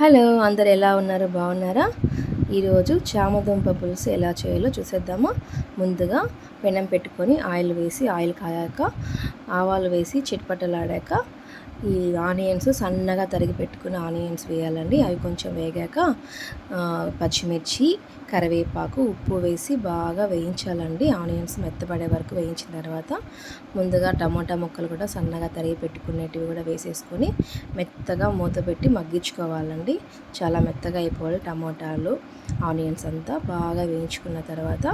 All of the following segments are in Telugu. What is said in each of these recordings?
హలో అందరు ఎలా ఉన్నారు? బాగున్నారా? ఈరోజు చామదుంప పులుసు ఎలా చేయాలో చూసేద్దామా. ముందుగా పెనం పెట్టుకొని ఆయిల్ వేసి ఆయిల్ కాయాక ఆవాలు వేసి చిట్పట్టలాడాక ఈ ఆనియన్స్ సన్నగా తరిగి పెట్టుకున్న ఆనియన్స్ వేయాలండి. అవి కొంచెం వేగాక పచ్చిమిర్చి కరివేపాకు ఉప్పు వేసి బాగా వేయించాలండి. ఆనియన్స్ మెత్తపడే వరకు వేయించిన తర్వాత ముందుగా టమాటా ముక్కలు కూడా సన్నగా తరిగి పెట్టుకునేటివి కూడా వేసేసుకొని మెత్తగా మూత పెట్టి మగ్గించుకోవాలండి. చాలా మెత్తగా అయిపోవాలి టమాటాలు ఆనియన్స్ అంతా. బాగా వేయించుకున్న తర్వాత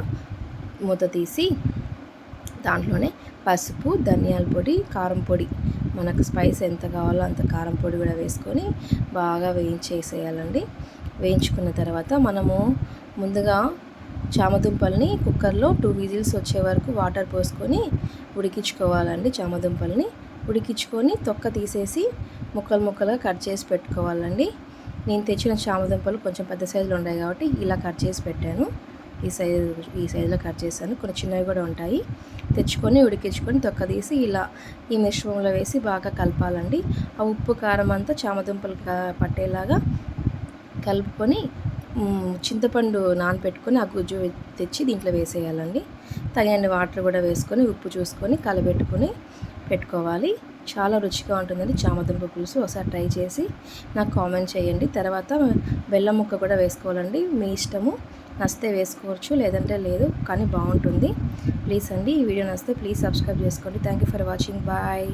మూత తీసి దాంట్లోనే పసుపు ధనియాల పొడి కారం పొడి మనకు స్పైస్ ఎంత కావాలో అంత కారం పొడి కూడా వేసుకొని బాగా వేయించేసేయాలండి. వేయించుకున్న తర్వాత మనము ముందుగా చామదుంపల్ని కుక్కర్లో టూ విజిల్స్ వచ్చే వరకు వాటర్ పోసుకొని ఉడికించుకోవాలండి చామదుంపల్ని. ఉడికించుకొని తొక్క తీసేసి ముక్కలు ముక్కలుగా కట్ చేసి పెట్టుకోవాలండి. నేను తెచ్చిన చామదుంపలు కొంచెం పెద్ద సైజులో ఉన్నాయి కాబట్టి ఇలా కట్ చేసి పెట్టాను. ఈ సైజు ఈ సైజులో కట్ చేశాను. కొన్ని చిన్నవి కూడా ఉంటాయి. తెచ్చుకొని ఉడికించుకొని తొక్కదీసి ఇలా ఈ మిశ్రమంలో వేసి బాగా కలపాలండి. ఆ ఉప్పు కారం అంతా చామదుంపలు పట్టేలాగా కలుపుకొని చింతపండు నానపెట్టుకొని ఆ గుజ్జు తెచ్చి దీంట్లో వేసేయాలండి. తగిన వాటర్ కూడా వేసుకొని ఉప్పు చూసుకొని కలబెట్టుకొని పెట్టుకోవాలి. చాలా రుచిగా ఉంటుందండి చామదుంప పులుసు. ఒకసారి ట్రై చేసి నాకు కామెంట్ చేయండి. తర్వాత బెల్లం ముక్క కూడా వేసుకోవాలండి. మీ ఇష్టము. నచ్చితే వేసుకోవచ్చు లేదంటే లేదు కానీ బాగుంటుంది. ప్లీజ్ అండి ఈ వీడియో నచ్చితే ప్లీజ్ సబ్స్క్రైబ్ చేసుకోండి. Thank you for watching. Bye.